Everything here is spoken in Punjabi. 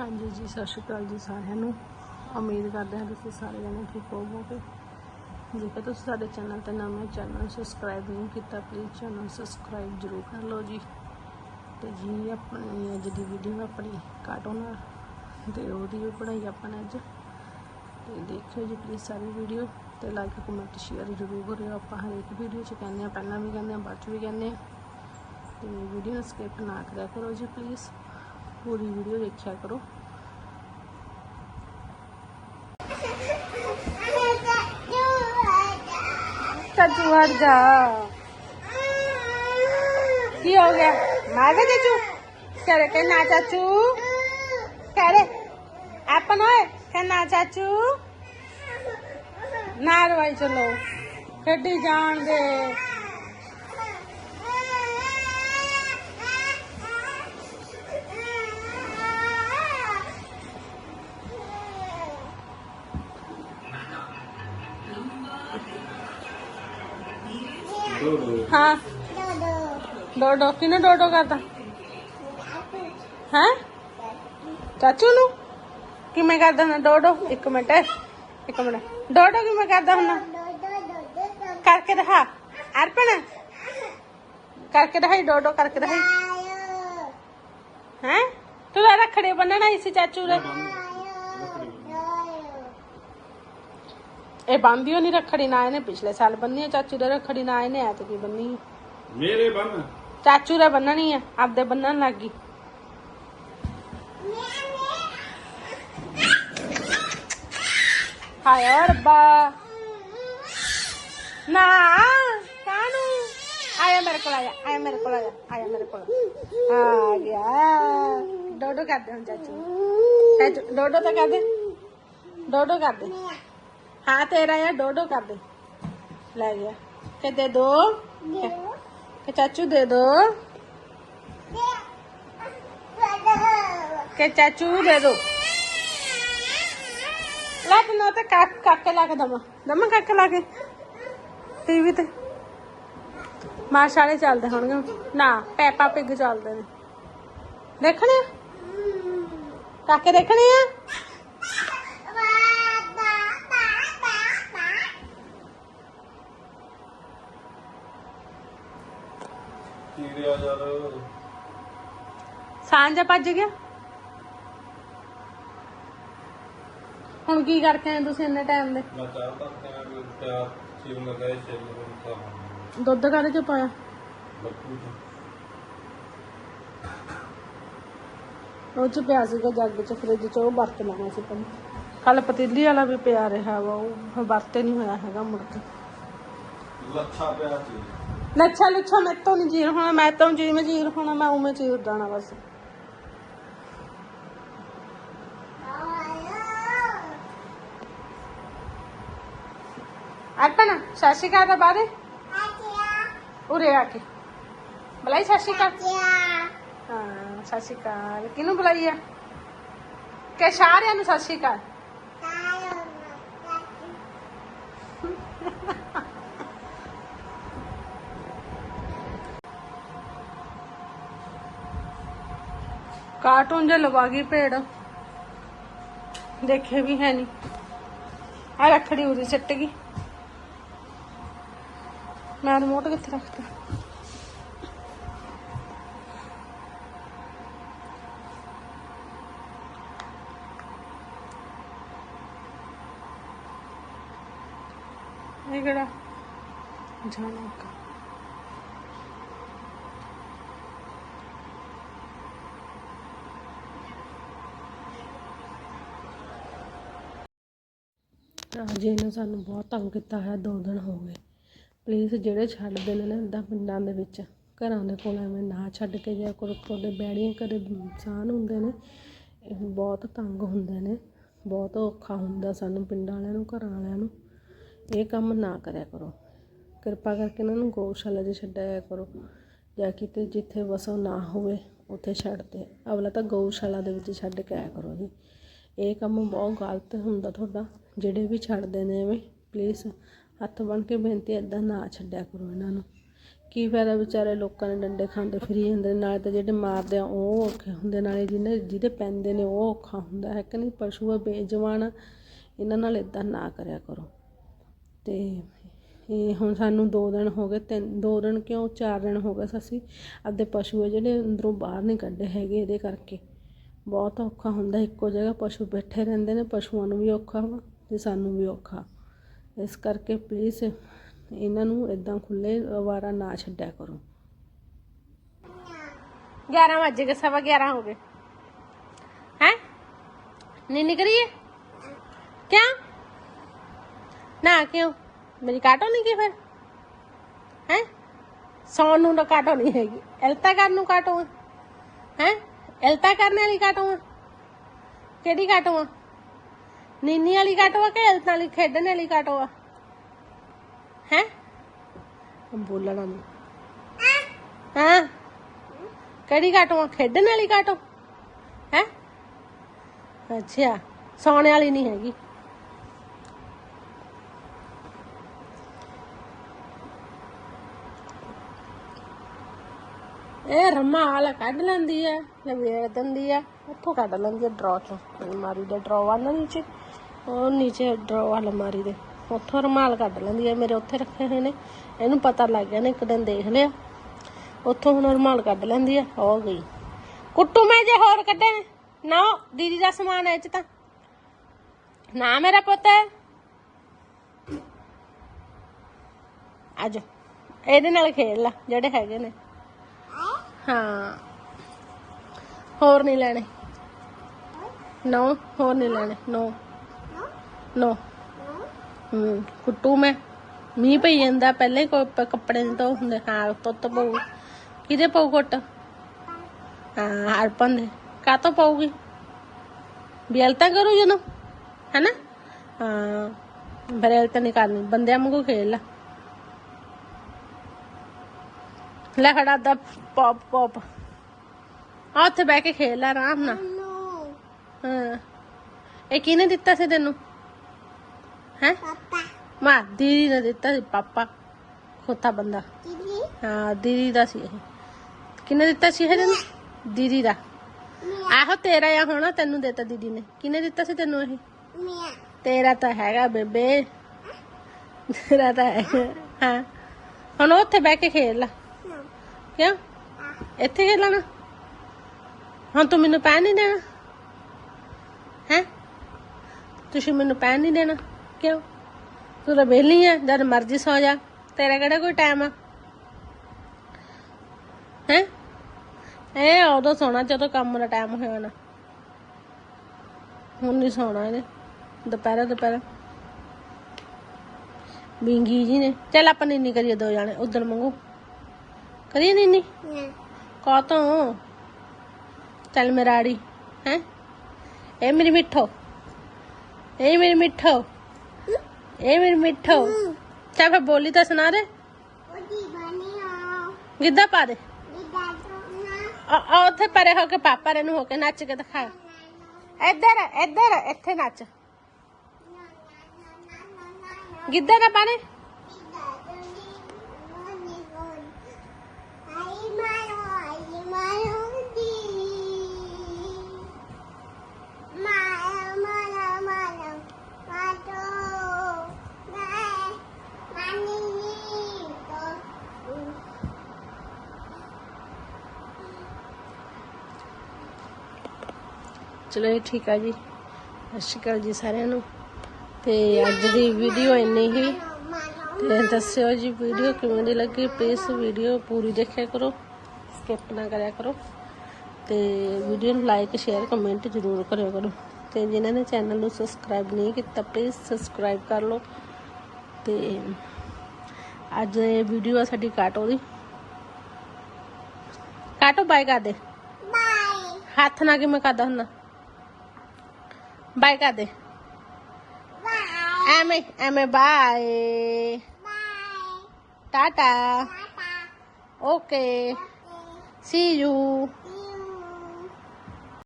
ਹਾਂਜੀ ਜੀ, ਸਤਿ ਸ਼੍ਰੀ ਅਕਾਲ ਜੀ ਸਾਰਿਆਂ ਨੂੰ। ਉਮੀਦ ਕਰਦੇ ਹਾਂ ਤੁਸੀਂ ਸਾਰੇ ਜਣੇ ਠੀਕ ਹੋਵੋਗੇ। ਜੇਕਰ ਤੁਸੀਂ ਸਾਡੇ ਚੈਨਲ ਤੇ ਨਵੇਂ ਚੈਨਲ ਸਬਸਕ੍ਰਾਈਬ ਨਹੀਂ ਕੀਤਾ ਪਲੀਜ਼ ਚੈਨਲ ਸਬਸਕ੍ਰਾਈਬ ਜ਼ਰੂਰ ਕਰ ਲਓ ਜੀ। ਤੇ ਜੀ, ਆਪਣੀ ਅੱਜ ਦੀ ਵੀਡੀਓ ਆਪਣੀ ਕਾਰਟੂਨ ਤੇ ਉਹਦੀ ਵੀ ਬਣਾਈ ਆਪਾਂ ਨੇ ਅੱਜ। ਤੇ ਦੇਖਿਓ ਜੀ ਪਲੀਜ਼ ਸਾਰੀ ਵੀਡੀਓ ਤੇ ਲਾਈਕ ਕਮੈਂਟ ਸ਼ੇਅਰ ਜ਼ਰੂਰ ਕਰਿਓ। ਆਪਾਂ ਹਰੇਕ ਵੀਡੀਓ 'ਚ ਕਹਿੰਦੇ ਆ ਪਹਿਲਾਂ ਵੀ ਕਹਿੰਦੇ ਆ ਬਾਅਦ 'ਚ ਵੀ ਕਹਿੰਦੇ ਆ ਤੇ ਵੀਡੀਓ ਨੂੰ ਸਕਿਪ ਨਾ ਕਰਿਆ ਕਰੋ ਜੀ ਪਲੀਜ਼ ਪੂਰੀ ਵੀਡੀਓ ਦੇਖਿਆ ਕਰੋ। ਚਾਚੂ ਹਟ ਜਾ। ਕੀ ਹੋ ਗਿਆ? ਮਾਰ ਗਿਆ ਚਾਚੂ। ਕਰੇ ਕਿ ਨਾ ਚਾਚੂ। ਕਰੇ ਆਪਨ ਹੋਏ ਕਿ ਨਾ ਚਾਚੂ। ਨਾ ਰਵਾਈ ਚਲੋ। ਖੇਡੀ ਜਾਣਗੇ हाँ। ਡੋਡੋ ਕਿਹਨੂੰ ਡੋਡੋ ਕਰਦਾ ਹੈ ਚਾਚੂ ਨੂੰ ਕਿਵੇਂ ਕਰਦਾ ਹੁੰਦਾ ਡੋਡੋ ਇੱਕ ਮਿੰਟ ਇੱਕ ਮਿੰਟ ਡੋਡੋ ਕਿਵੇਂ ਕਰਦਾ ਹੁੰਦਾ ਕਰਕੇ ਦਿਖਾ ਅਰਪਣ ਕਰਕੇ ਦਿਖਾਈ ਡੋਡੋ ਕਰਕੇ ਦਿਖਾਈ ਹੈ ਤੂੰ ਤਾਂ ਰੱਖੜੇ ਬੰਨਣਾ ਇਸ ਚਾਚੂ ਦੇ ਇਹ ਬੰਦੀ ਨਹੀਂ ਰੱਖੜੀ ਨਾ ਇਹਨੇ ਪਿਛਲੇ ਸਾਲ ਬੰਨੀ ਹੈ ਚਾਚੂ ਦੇ ਰੱਖੜੀ ਨਾ ਇਹਨੇ ਐਤਕੀ ਬੰਨੀ ਹੈ ਮੇਰੇ ਬੰਨ? ਚਾਚੂ ਦਾ ਬੰਨਣੀ ਆ ਆਪਦੇ ਬੰਨਣ ਲੱਗ ਗਈ। ਹਾਏ ਓ ਰੱਬਾ। ਨਾ ਕਾਨੂੰ ਆਇਆ ਮੇਰੇ ਕੋਲ ਆਇਆ ਆਇਆ ਮੇਰੇ ਕੋਲ ਆਇਆ ਆਇਆ ਮੇਰੇ ਕੋਲ। ਆ ਗਿਆ। ਡੋਡੋ ਕਰਦੇ ਹੁਣ ਚਾਚੂ। ਚਾਚੂ ਡੋਡੋ ਤਾਂ ਕਰਦੇ। ਡੋਡੋ ਕਰਦੇ। ਹਾਂ ਤੇਰਾ ਆ ਡੋਡੋ ਕਰਦੇ ਲੈ ਗਿਆ ਕਿ ਦੇ ਦੋ ਕਿ ਚਾਚੂ ਦੇ ਦੋ ਕਿ ਚਾਚੂ ਦੇ ਦੋ ਲਾ ਕੇ ਨਾ ਤੇ ਕੱਕ ਕੱਕ ਲਾ ਕੇ ਦਮਾ ਦਮਾ ਕੱਕ ਲਾ ਕੇ ਟੀਵੀ ਤੇ ਮਾਸ਼ਾਲੇ ਚੱਲਦੇ ਹੋਣਗੇ ਨਾ ਪੈਪਾ ਪਿਗ ਚੱਲਦੇ ਨੇ ਦੇਖਣੇ ਆ? ਕਾਕੇ ਦੇਖਣੇ ਆ ਕੀੜਿਆ ਯਾਰ। ਸਾਂਝਾ ਭੱਜ ਗਿਆ? ਹੁਣ ਕੀ ਕਰਕੇ ਆਏ ਤੁਸੀਂ ਇੰਨੇ ਟਾਈਮ ਦੇ? ਮੈਂ ਚਾਹ ਤਾਂ ਕਿਹਾ ਵੀ ਤਿਆਰ ਚੀਰ ਲਗਾਏ ਸ਼ੇਰ ਨੂੰ ਖਾਣਾ ਦੁੱਧ ਕਾਹਦੇ ਚ ਪਾਇਆ? ਬੱਕੂ ਚ। ਉਹ ਚ ਪਿਆ ਸੀਗਾ ਜੱਗ ਚ ਫ੍ਰਿਜ ਚ ਉਹ ਵਰਤ ਲੈਣਾ ਸੀ ਪਹਿਲਾਂ ਕੱਲ ਪਤੀਲੀ ਵਾਲਾ ਵੀ ਪਿਆ ਰਿਹਾ ਵਾ ਉਹ ਵਰਤੇ ਨਹੀਂ ਹੋਇਆ ਹੈਗਾ ਮੁੜ ਕੇ। ਲੱਛਾ ਪਿਆ ਸੀ। ਲੱਛਾ ਲੁੱਛਾ ਮੈਂ ਤੋਂ ਨਹੀਂ ਜੀਰ ਹੋਣਾ, ਮੈਂ ਤੋਂ ਜਿਵੇਂ ਜੀਰ ਹੋਣਾ, ਮੈਂ ਉਵੇਂ ਚੀਰ ਦਾਣਾ ਬਸ। ਅਰਪਣਾ ਸਤਿ ਸ਼੍ਰੀ ਅਕਾਲ ਦਾ ਬਾਰੇ। ਉਰੇ ਆ ਕੇ। ਬੁਲਾਈ ਸਤਿ ਸ਼੍ਰੀ ਅਕਾਲ। ਹਾਂ, ਸਤਿ ਸ਼੍ਰੀ ਅਕਾਲ। ਕਿਹਨੂੰ ਬੁਲਾਈ ਆ? ਕਿ ਸਾਰਿਆਂ ਨੂੰ ਸਤਿ ਸ਼੍ਰੀ ਅਕਾਲ। ਕਾਰਟੂਨ ਜੇ ਲਵਾ ਗਈ ਭੇੜ ਦੇਖੇ ਵੀ ਹੈ ਨਹੀਂ ਆ ਰੱਖੜੀ ਉਰੀ ਸਿੱਟ ਗਈ। ਮੈਂ ਰਿਮੋਟ ਕਿੱਥੇ ਰੱਖਤਾ ਇਹ ਕਿਹੜਾ? ਜਾਣਾ ਕਾ ਰਾਜੇ ਨੇ ਸਾਨੂੰ ਬਹੁਤ ਤੰਗ ਕੀਤਾ ਹੈ, ਦੋ ਦਿਨ ਹੋ ਗਏ। ਪਲੀਜ਼ ਜਿਹੜੇ ਛੱਡਦੇ ਨੇ ਨਾ ਇੱਦਾਂ ਪਿੰਡਾਂ ਦੇ ਵਿੱਚ, ਘਰਾਂ ਦੇ ਕੋਲ ਐਵੇਂ ਨਾ ਛੱਡ ਕੇ ਜਾਇਆ ਕਰੋ ਤੁਹਾਡੇ ਬੈੜੀਆਂ ਘਰੇ ਇਨਸਾਨ ਹੁੰਦੇ ਨੇ, ਇਹ ਬਹੁਤ ਤੰਗ ਹੁੰਦੇ ਨੇ। ਬਹੁਤ ਔਖਾ ਹੁੰਦਾ ਸਾਨੂੰ ਪਿੰਡਾਂ ਵਾਲਿਆਂ ਨੂੰ, ਘਰਾਂ ਵਾਲਿਆਂ ਨੂੰ। ਇਹ ਕੰਮ ਨਾ ਕਰਿਆ ਕਰੋ। ਕਿਰਪਾ ਕਰਕੇ ਇਹਨਾਂ ਨੂੰ ਗਊਸ਼ਾਲਾ 'ਚ ਛੱਡਿਆ ਕਰੋ। ਜਾਂ ਕਿਤੇ ਜਿੱਥੇ ਵਸੋਂ ਨਾ ਹੋਵੇ, ਉੱਥੇ ਛੱਡ ਦੇ। ਅਗਲਾ ਤਾਂ ਗਊਸ਼ਾਲਾ ਦੇ ਵਿੱਚ ਛੱਡ ਕੇ ਆਇਆ ਕਰੋ ਜੀ। ਇਹ ਕੰਮ ਬਹੁਤ ਗਲਤ ਹੁੰਦਾ ਤੁਹਾਡਾ। ਜਿਹੜੇ ਵੀ ਛੱਡਦੇ ਨੇ ਐਵੇਂ ਪਲੀਜ਼ ਹੱਥ ਬਣ ਕੇ ਬੇਨਤੀ ਇੱਦਾਂ ਨਾ ਛੱਡਿਆ ਕਰੋ ਇਹਨਾਂ ਨੂੰ। ਕੀ ਫਾਇਦਾ ਵਿਚਾਰੇ ਲੋਕਾਂ ਨੇ ਡੰਡੇ ਖਾਂਦੇ ਫਿਰੀ ਜਾਂਦੇ ਨੇ, ਨਾਲੇ ਤਾਂ ਜਿਹੜੇ ਮਾਰਦੇ ਆ ਉਹ ਔਖੇ ਹੁੰਦੇ ਨਾਲੇ ਜਿਹਨੇ ਜਿਹਦੇ ਪੈਂਦੇ ਨੇ ਉਹ ਔਖਾ ਹੁੰਦਾ ਹੈ ਕਿ ਨਹੀਂ ਪਸ਼ੂ ਆ ਬੇਜਵਾਨ ਇਹਨਾਂ ਨਾਲ ਇਦਾਂ ਨਾ ਕਰਿਆ ਕਰੋ। ਤੇ ਇਹ ਹੁਣ ਸਾਨੂੰ 2 ਦਿਨ ਹੋ ਗਏ ਤਿੰਨ 2 ਦਿਨ ਕਿਉਂ 4 ਦਿਨ ਹੋ ਗਏ ਅਸੀਂ ਆਪਦੇ ਪਸ਼ੂ ਆ ਜਿਹੜੇ ਅੰਦਰੋਂ ਬਾਹਰ ਨਹੀਂ ਕੱਢੇ ਹੈਗੇ ਇਹਦੇ ਕਰਕੇ। ਬਹੁਤ ਔਖਾ ਹੁੰਦਾ ਇੱਕੋ ਜਗ੍ਹਾ ਪਸ਼ੂ ਬੈਠੇ ਰਹਿੰਦੇ ਨੇ ਪਸ਼ੂਆਂ ਨੂੰ ਵੀ ਔਖਾ ਵਾ। ਤੇ ਸਾਨੂੰ ਵੀ ਔਖਾ। ਇਸ ਕਰਕੇ ਪਲੀਜ਼ ਇਹਨਾਂ ਨੂੰ ਇਦਾਂ ਖੁੱਲੇ ਅਵਾਰਾ ਨਾ ਛੱਡਿਆ ਕਰੋ। 11 ਵਜੇ ਕੇ ਸਵਾ 11 ਹੋ ਗਏ। ਹੈ? ਨਹੀਂ ਨਿਕਲੀਏ ਕਿਉਂ? ਨਾ, ਕਿਉਂ? ਮੇਰੀ ਕਾਟੋ ਨਹੀਂ ਕੀ ਫਿਰ? ਹੈ? ਸੌਣ ਨੂੰ ਤਾਂ ਕਾਟੋ ਨਹੀਂ ਹੈਗੀ। ਐਲਤਾ ਕਰਨ ਨੂੰ ਕਾਟੋ ਹੈ? ਐਲਤਾ ਕਰਨ ਵਾਲੀ ਕਾਟੋ ਆ। ਕਿਹੜੀ ਕਾਟੋ ਆ? ਨੀਨੀ ਵਾਲੀ ਕਾਟੋ ਆ ਕਿ ਐਲਤਾ ਵਾਲੀ ਖੇਡਣ ਵਾਲੀ ਕਾਟੋ ਆ ਹੈ? ਬੋਲਣਾ ਨਹੀਂ ਹਾਂ। ਕਿਹੜੀ ਕਾਟੋ ਆ ਖੇਡਣ ਵਾਲੀ ਕਾਟੋ? ਹੈ? ਅੱਛਾ ਸੌਣ ਵਾਲੀ ਨਹੀਂ ਹੈਗੀ। ਇਹ ਰਮਾ ਵਾਲਾ ਕੱਢ ਲੈਂਦੀ ਆ ਜਾਂ ਵੇਚ ਦਿੰਦੀ ਆ। ਉੱਥੋਂ ਕੱਢ ਲੈਂਦੀ ਆ ਡਰਾ ਚੋਂ। ਅਲਮਾਰੀ ਦੇ ਡਰਾ ਵਾਲਾ ਨੀਚੇ ਉਹ ਨੀਚੇ ਡਰੋ ਅਲਮਾਰੀ ਦੇ। ਉੱਥੋਂ ਰਮਾਲ ਕੱਢ ਲੈਂਦੀ ਹੈ ਮੇਰੇ ਉੱਥੇ ਰੱਖੇ ਹੋਏ ਨੇ। ਇਹਨੂੰ ਪਤਾ ਲੱਗ ਗਿਆ ਨੇ, ਇੱਕ ਦਿਨ ਦੇਖ ਲਿਆ। ਉੱਥੋਂ ਹੁਣ ਰਮਾਲ ਕੱਢ ਲੈਂਦੀ ਆ ਹੋ ਗਈ। ਕੁੱਟੂ ਮੈਂ ਜੇ ਹੋਰ ਕੱਢੇ ਨਾ। ਦੀਦੀ ਦਾ ਸਮਾਨ ਐ ਚ ਤਾਂ। ਨਾ ਮੇਰਾ ਪੁੱਤ। ਆਜੋ, ਇਹਦੇ ਨਾਲ ਖੇਡ ਲਾ, ਜਿਹੜੇ ਹੈਗੇ ਨੇ। ਹਾਂ। ਹੋਰ ਨਹੀਂ ਲੈਣੇ। ਨੋ, ਹੋਰ ਨਹੀਂ ਲੈਣੇ, ਨੋ। ਨੋ ਹੂੰ ਕੁੱਟੂ ਮੈਂ। ਮੀਂਹ ਪਈ ਜਾਂਦਾ ਪਹਿਲੇ ਕੋਈ ਪ- ਕੱਪੜੇ ਨਹੀਂ ਧੋ ਹੁੰਦੇ। ਹਾਂ ਤੁੱਤ ਪਊ। ਕਿਹਦੇ ਪਊ ਕੁੱਟ ਹਾਂ ਹਰਪਨ ਦੇ। ਕਾਤੋਂ ਪਊਗੀ? ਬੇਲ ਤਾਂ ਕਰੂ ਜਦੋਂ ਹੈਨਾ? ਹਾਂ ਬਰੇਲ ਤਾਂ ਨਹੀਂ ਕਰਨੀ। ਬੰਦਿਆਂ ਵਾਂਗੂ ਖੇਲ ਲਾ। ਲੈ ਖੜਾ ਦਾ ਪੌਪ ਪੌਪ ਆ ਉੱਥੇ ਬਹਿ ਕੇ ਖੇਲ ਲੈ ਆਰਾਮ ਨਾਲ। ਹਾਂ। ਇਹ ਕਿਹਨੇ ਦਿੱਤਾ ਸੀ ਤੈਨੂੰ? ਹੈ? ਪਾਪਾ। ਮਾ ਦੀਦੀ ਨੇ ਦਿੱਤਾ ਸੀ ਪਾਪਾ। ਖੋਤਾ ਬੰਦਾ। ਦੀਦੀ? ਹਾਂ ਦੀਦੀ ਦਾ ਸੀ ਇਹ। ਕਿਹਨੇ ਦਿੱਤਾ ਸੀ ਇਹ ਤੈਨੂੰ? ਦੀਦੀ ਦਾ। ਆਹੋ ਤੇਰਾ ਆ ਹੋਣਾ ਤੈਨੂੰ ਦਿੱਤਾ ਦੀਦੀ ਨੇ। ਕਿਹਨੇ ਦਿੱਤਾ ਸੀ ਤੈਨੂੰ ਇਹ? ਮੀਆਂ। ਤੇਰਾ ਤਾਂ ਹੈਗਾ ਬੇਬੇ। ਤੇਰਾ ਤਾਂ ਹੈਗਾ। ਹਾਂ। ਹੁਣ ਉੱਥੇ ਬਹਿ ਕੇ ਖੇਲ ਲੈ। ਕਿਉਂ? ਇੱਥੇ ਖੇਲਣਾ ਹੁਣ ਤੂੰ ਮੈਨੂੰ ਪੈਣ ਨਹੀਂ ਦੇਣਾ। ਹੈ? ਤੁਸੀਂ ਮੈਨੂੰ ਪੈਣ ਨਹੀਂ ਦੇਣਾ। ਕਿਉਂ? ਤੂੰ ਤਾਂ ਵਿਹਲੀ ਆ ਜਦ ਮਰਜ਼ੀ ਸੌ ਜਾ। ਤੇਰਾ ਕਿਹੜਾ ਕੋਈ ਟਾਈਮ ਆ? ਹੈ? ਇਹ ਉਦੋਂ ਸੌਣਾ ਜਦੋਂ ਕੰਮ ਦਾ ਟਾਈਮ ਹੋਇਆ ਨਾ। ਹੁਣ ਨਹੀਂ ਸੌਣਾ ਇਹਨੇ ਦੁਪਹਿਰਾ ਦੁਪਹਿਰਾ। ਬਿੰਗੀ ਜੀ ਨੇ। ਚੱਲ ਆਪਾਂ ਨੀਨੀ ਕਰੀਏ ਦੋ ਜਾਣੇ ਉਧਰ ਮੰਗੂ ਕਰੀਏ ਨੀਨੀ? ਕਾ ਤੋਂ? ਚੱਲ ਮੇਰਾ ਆੜੀ। ਹੈ? ਇਹ ਮੇਰੀ ਮਿੱਠੋ। ਇਹ ਮੇਰੀ ਮਿੱਠੋ। ਇਹ ਮੇਰੀ ਮਿੱਠੋ। ਚੱਲ ਫਿਰ ਬੋਲੀ ਤਾਂ ਸੁਣਾ ਦੇ। ਗਿੱਧਾ ਪਾ ਦੇ। ਆ ਉੱਥੇ ਪਰੇ ਹੋ ਕੇ ਪਾਪਾ ਰੇ ਨੂੰ ਹੋ ਕੇ ਨੱਚ ਕੇ ਦਿਖਾ। ਇੱਧਰ ਇੱਧਰ ਇੱਥੇ ਨੱਚ। ਗਿੱਧਾ ਨਾ ਪਾਣੇ ਦੀਦਾ ਤੋਂ ਨੀ ਮੋਨੀ ਗੋਨ ਆਈ ਮਾਰੋ ਆਈ ਮਾਰੋ ਦੀ ਮਾਰਾ ਮਾਰਾ ਮਾਰਾ ਮਾਟੋ ਮੈਂ ਮਾਨੀ ਕੋ ਚਲੋ ਇਹ ਠੀਕ ਆ ਜੀ। ਸਤਿ ਸ਼੍ਰੀ ਅਕਾਲ ਜੀ ਸਾਰਿਆਂ ਨੂੰ। ਤੇ ਅੱਜ ਦੀ ਵੀਡੀਓ ਇੰਨੀ ਹੀ। ਤੇ ਦੱਸਿਓ ਜੀ ਵੀਡੀਓ ਕਿਵੇਂ ਦੀ ਲੱਗੀ? ਪਲੀਜ਼ ਵੀਡੀਓ ਪੂਰੀ ਦੇਖਿਆ ਕਰੋ। ਸਕਿਪ ਨਾ ਕਰਿਆ ਕਰੋ। ਤੇ ਵੀਡੀਓ ਨੂੰ ਲਾਈਕ ਸ਼ੇਅਰ ਕਮੈਂਟ ਜ਼ਰੂਰ ਕਰਿਆ ਕਰੋ। ਤੇ ਜਿਨ੍ਹਾਂ ਨੇ ਚੈਨਲ ਨੂੰ ਸਬਸਕ੍ਰਾਈਬ ਨਹੀਂ ਕੀਤਾ ਪਲੀਜ਼ ਸਬਸਕ੍ਰਾਈਬ ਕਰ ਲਓ। ਤੇ ਅੱਜ ਇਹ ਵੀਡੀਓ ਆ ਸਾਡੀ ਕਾਟੋ ਦੀ। ਕਾਟੋ ਬਾਏ ਕਰ ਦੇ। ਬਾਈ ਹੱਥ ਨਾਲ ਕਿਵੇਂ ਕਰਦਾ ਹੁੰਦਾ? Bye, Kade. Bye. Amy, Amy, bye. Bye. Tata. Tata. Okay. okay. See you.